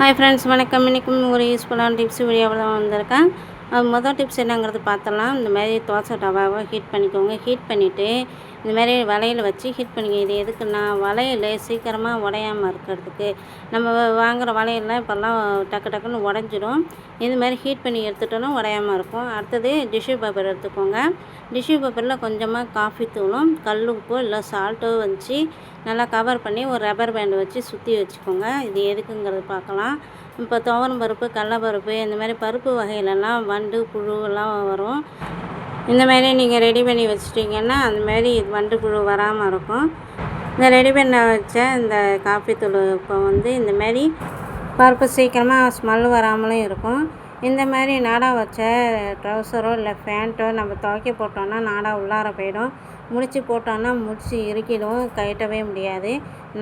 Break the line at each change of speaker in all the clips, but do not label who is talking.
Hi friends வணக்கம். இன்றைக்கும் ஒரு யூஸ்ஃபுல்லான டிப்ஸ் வீடியோவில் தான் வந்திருக்கேன். மொதல் டிப்ஸ் என்னங்கிறது பார்த்தலாம். இந்த மாதிரி தோசை டவாவை ஹீட் பண்ணிக்கோங்க. ஹீட் பண்ணிவிட்டு இந்த மாதிரி வளையல் வச்சு ஹீட் பண்ணிக்க இது எதுக்குன்னா வளையல் சீக்கிரமாக உடையாமல் இருக்கிறதுக்கு. நம்ம வாங்குகிற வளையல்லாம் இப்போல்லாம் டக்கு டக்குன்னு உடஞ்சிடும். இது மாதிரி ஹீட் பண்ணி எடுத்துட்டோன்னா உடையாமல் இருக்கும். அடுத்தது டிஷ்யூ பேப்பர் எடுத்துக்கோங்க. டிஷ்யூ பேப்பரில் கொஞ்சமாக காஃபி தூளும் கல் உப்பு இல்லை சால்ட்டோ வச்சு நல்லா கவர் பண்ணி ஒரு ரப்பர் பேண்டு வச்சு சுற்றி வச்சுக்கோங்க. இது எதுக்குங்கிறது பார்க்கலாம். இப்போ துவரம் பருப்பு கடலப்பருப்பு இந்த மாதிரி பருப்பு வகையிலலாம் வண்டு புழுவெல்லாம் வரும். இந்த மாதிரி நீங்கள் ரெடி பண்ணி வச்சுட்டிங்கன்னா அந்த மாதிரி இது வண்டு புழு வராமல் இருக்கும். இந்த ரெடி பண்ண வச்ச இந்த காஃபி தூள் இப்போ வந்து இந்த மாதிரி பருப்பு சீக்கிரமாக ஸ்மெல் வராமலும் இருக்கும். இந்த மாதிரி நாடா வச்ச ட்ரௌசரோ இல்லை ஃபேண்ட்டோ நம்ம துவைக்க போட்டோன்னா நாடா உள்ளார போயிடும். முடிச்சு போட்டோன்னா முடிச்சு இறுக்கிடும் கட்டவே முடியாது.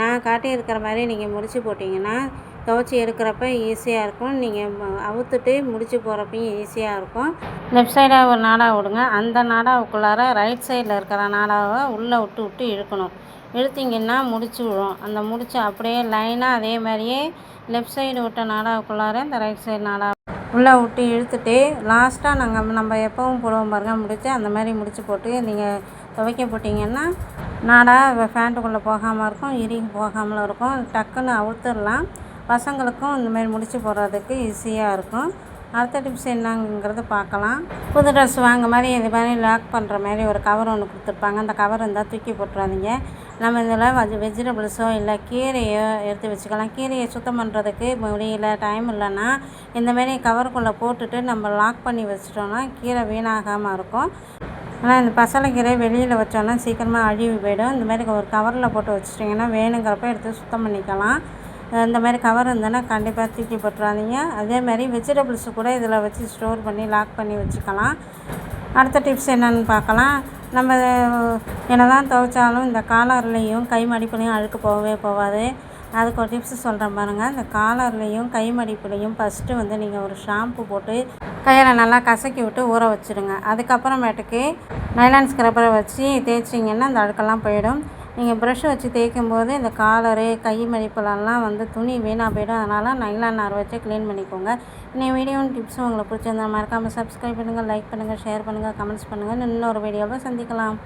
நான் காட்டியிருக்கிற மாதிரி நீங்கள் முடிச்சு போட்டிங்கன்னா துவச்சி எடுக்கிறப்ப ஈஸியாக இருக்கும். நீங்கள் அவுத்துட்டு முடிச்சு போகிறப்பையும் ஈஸியாக இருக்கும். லெஃப்ட் சைடாக ஒரு நாடாக விடுங்க. அந்த நாடாவுக்குள்ளார ரைட் சைடில் இருக்கிற நாடாவை உள்ளே விட்டு விட்டு இழுக்கணும். இழுத்திங்கன்னா முடிச்சு விழும். அந்த முடிச்சு அப்படியே லைனாக அதே மாதிரியே லெஃப்ட் சைடு விட்ட நாடாவுக்குள்ளார இந்த ரைட் சைடு நாடா உள்ளே விட்டு இழுத்துட்டு லாஸ்ட்டாக நாங்கள் நம்ம எப்போவும் போடுவோம் பாருங்கள் முடிச்சு அந்த மாதிரி முடிச்சு போட்டு நீங்கள் துவைக்க போட்டிங்கன்னா நாடா ஃபேண்ட்டுக்குள்ளே போகாமல் இருக்கும் இறுகி போகாமலும் இருக்கும். டக்குன்னு அவுத்துடலாம். பசங்களுக்கும் இந்த மாதிரி முடிச்சு போடுறதுக்கு ஈஸியாக இருக்கும். அடுத்த டிப்ஸ் என்னங்கிறத பார்க்கலாம். புது ட்ரெஸ் வாங்க மாதிரி இது மாதிரி லாக் பண்ணுற மாதிரி ஒரு கவர் ஒன்று கொடுத்துருப்பாங்க. அந்த கவர் இருந்தால் தூக்கி போட்டுறாதீங்க. நம்ம இதில் வெஜ் வெஜிடபிள்ஸோ இல்லை கீரையோ எடுத்து வச்சுக்கலாம். கீரையை சுத்தம் பண்ணுறதுக்கு முடியல டைம் இல்லைன்னா இந்த மாதிரி கவருக்குள்ளே போட்டுட்டு நம்ம லாக் பண்ணி வச்சிட்டோன்னா கீரை வீணாகாமல் இருக்கும். ஆனால் இந்த பசலைக்கீரை வெளியில் வச்சோன்னா சீக்கிரமாக அழுகி போயிடும். இந்த மாதிரி ஒரு கவரில் போட்டு வச்சிட்டிங்கன்னா வேணுங்கிறப்ப எடுத்து சுத்தம் பண்ணிக்கலாம். இந்த மாதிரி கவர் இருந்ததுன்னா கண்டிப்பாக தூக்கி போட்டுறாதீங்க. அதே மாதிரி வெஜிடபிள்ஸ் கூட இதில் வச்சு ஸ்டோர் பண்ணி லாக் பண்ணி வச்சுக்கலாம். அடுத்த டிப்ஸ் என்னென்னு பார்க்கலாம். நம்ம என்ன தான் துவைச்சாலும் இந்த காலர்லேயும் கை மடிப்புலையும் அழுக்கு போகவே போகாது. அதுக்கு ஒரு டிப்ஸ் சொல்கிறேன் பாருங்கள் இந்த காலர்லேயும் கை மடிப்புலையும் ஃபஸ்ட்டு வந்து நீங்கள் ஒரு ஷாம்பு போட்டு கையில் நல்லா கசக்கி விட்டு ஊற வச்சுடுங்க அதுக்கப்புறமேட்டுக்கு நைலான் ஸ்க்ரப்பரை வச்சு தேய்ச்சிங்கன்னா அந்த அழுக்கெல்லாம் போயிடும். நீங்கள் ப்ரெஷ்ஷை வச்சு தேய்க்கும் போது இந்த காலரு கை மடிப்புலலாம் வந்து துணி வீணாக போயிடும். அதனால் நைலான் நார் வச்சு க்ளீன் பண்ணிக்கோங்க. இன்னும் வீடியோவும் டிப்ஸும் உங்களுக்கு பிடிச்சிருந்தா மறக்காமல் சப்ஸ்கிரைப் பண்ணுங்கள் லைக் பண்ணுங்கள் ஷேர் பண்ணுங்கள் கமெண்ட்ஸ் பண்ணுங்கள் இன்னொரு வீடியோவில் சந்திக்கலாம்.